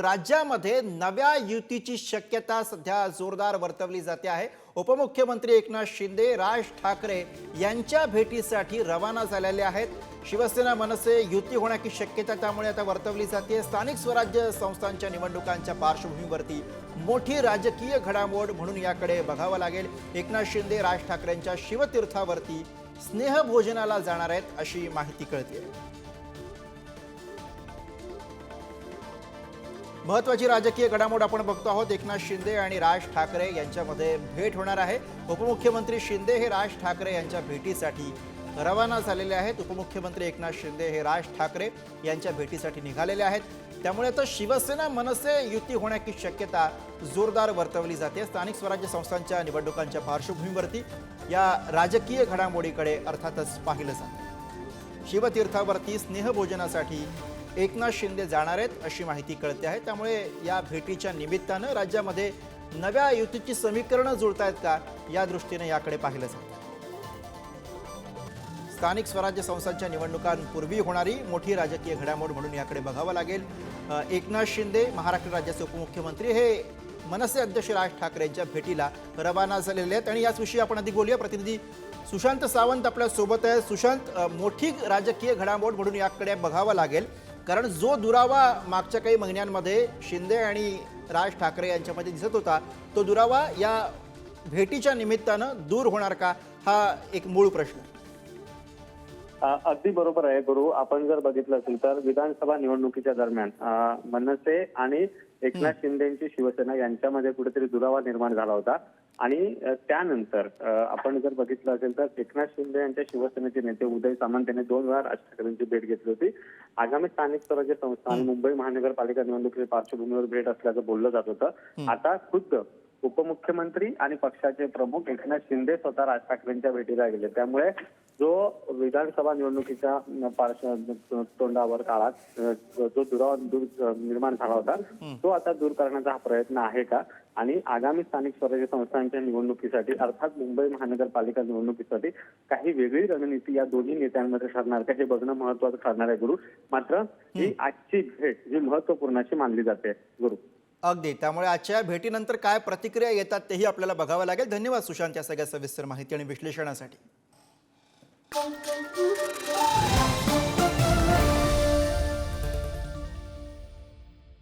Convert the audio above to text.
राज्यामध्ये नव्या युतीची शक्यता सध्या जोरदार वर्तवली जाते आहे. उपमुख्यमंत्री एकनाथ शिंदे राज ठाकरे यांच्या भेटीसाठी रवाना झालेले आहेत. शिवसेना मनसे युती होण्याची शक्यता त्यामुळे आता वर्तवली जाते. स्थानिक स्वराज्य संस्थांच्या निवडणुकांच्या पार्श्वभूमीवरती मोठी राजकीय घडामोड म्हणून याकडे बघावं लागेल. एकनाथ शिंदे राज ठाकरेंच्या शिवतीर्थावरती स्नेहभोजनाला जाणार आहेत अशी माहिती कळते महत्वाची राजकीय घडामोड आपण बघतो आहोत. एकनाथ शिंदे आणि राज ठाकरे यांच्यामध्ये भेट होणार आहे. उपमुख्यमंत्री शिंदे हे राज ठाकरे यांच्या भेटीसाठी रवाना झालेले आहेत. उपमुख्यमंत्री एकनाथ शिंदे हे राज ठाकरे यांच्या भेटीसाठी निघालेले आहेत. त्यामुळे आता शिवसेना मनसे युती होण्याची शक्यता जोरदार वर्तवली जाते. स्थानिक स्वराज्य संस्थांच्या निवडणुकांच्या पार्श्वभूमीवरती या राजकीय घडामोडीकडे अर्थातच पाहिलं जातं. शिवतीर्थावरती स्नेहभोजनासाठी एकनाथ शिंदे जाणार आहेत अशी माहिती कळते आहे. त्यामुळे या भेटीच्या निमित्तानं राज्यामध्ये नव्या युतीची समीकरणं जुळतायत का या दृष्टीने याकडे पाहिलं जातं स्थानिक स्वराज्य संस्थांच्या निवडणुकांपूर्वी होणारी मोठी राजकीय घडामोड म्हणून याकडे बघावं लागेल. एकनाथ शिंदे महाराष्ट्र राज्याचे उपमुख्यमंत्री हे मनसे अध्यक्ष राज ठाकरेंच्या भेटीला रवाना झालेले आहेत. आणि याच विषयी आपण अधिक बोलूया. प्रतिनिधी सुशांत सावंत आपल्यासोबत आहे सुशांत मोठी राजकीय घडामोड म्हणून याकडे बघावं लागेल. कारण जो दुरावा मागच्या काही महिन्यांमध्ये शिंदे आणि राज ठाकरे यांच्यामध्ये दिसत होता तो दुरावा या भेटीच्या निमित्तानं दूर होणार का हा एक मूळ प्रश्न आहे. अगदी बरोबर आहे गुरु. आपण जर बघितलं असेल तर विधानसभा निवडणुकीच्या दरम्यान मनसे आणि एकनाथ शिंदेची शिवसेना यांच्यामध्ये कुठेतरी दुरावा निर्माण झाला होता. आणि त्यानंतर आपण जर बघितलं असेल तर एकनाथ शिंदे यांच्या शिवसेनेचे नेते उदय सामंत यांनी दोन वेळा राज ठाकरेंची भेट घेतली होती. आगामी स्थानिक स्वराज्य संस्था आणि मुंबई महानगरपालिका निवडणुकीच्या पार्श्वभूमीवर भेट असल्याचं बोललं जात होतं. आता खुद्द उपमुख्यमंत्री आणि पक्षाचे प्रमुख एकनाथ शिंदे स्वतः राज ठाकरेंच्या भेटीला गेले. त्यामुळे जो विधानसभा निवडणुकीच्या पार्श्व तोंडावर काळात जो दुरावा दूर निर्माण झाला होता तो आता दूर करण्याचा हा प्रयत्न आहे का? आणि आगामी स्थानिक स्वराज्य संस्थांच्या निवडणुकीसाठी अर्थात मुंबई महानगरपालिका निवडणुकीसाठी काही वेगळी रणनीती या दोन्ही नेत्यांमध्ये ठरणार का? हे बघणं महत्वाचं ठरणार आहे गुरु. मात्र ही आजची भेट ही महत्त्वपूर्ण अशी मानली जाते गुरु. अगदी. त्यामुळे आजच्या भेटीनंतर काय प्रतिक्रिया येतात तेही आपल्याला बघावं लागेल. धन्यवाद सुशांत या सगळ्या सविस्तर माहिती आणि विश्लेषणासाठी.